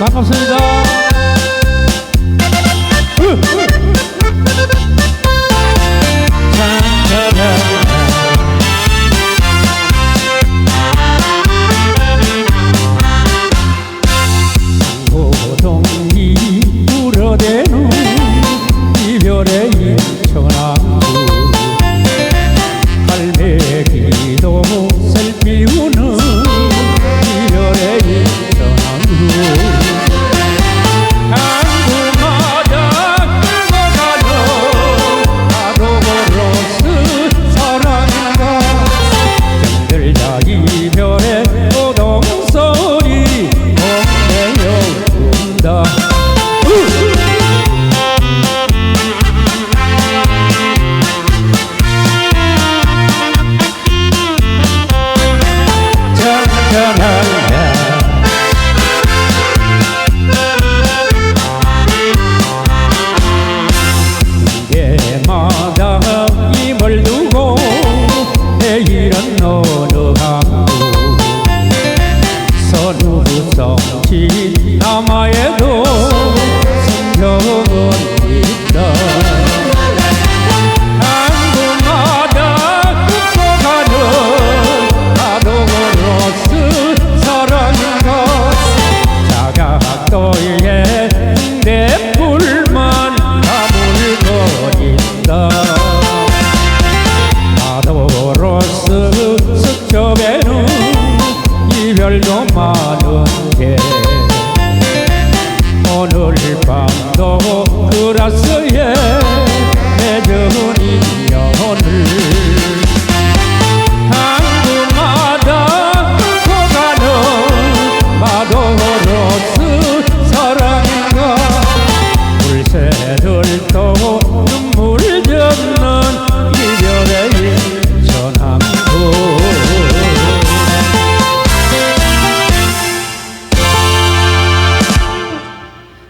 반갑습니다. 고동이 불어대 천천한다 때마다 힘을 두고 내일은 어느 항구 선우성지 남아에도 별도 많은데 오늘 밤도 그라스에 맺은 인연을 한국마다 흩어가는 마도로스 사랑과 불새들 또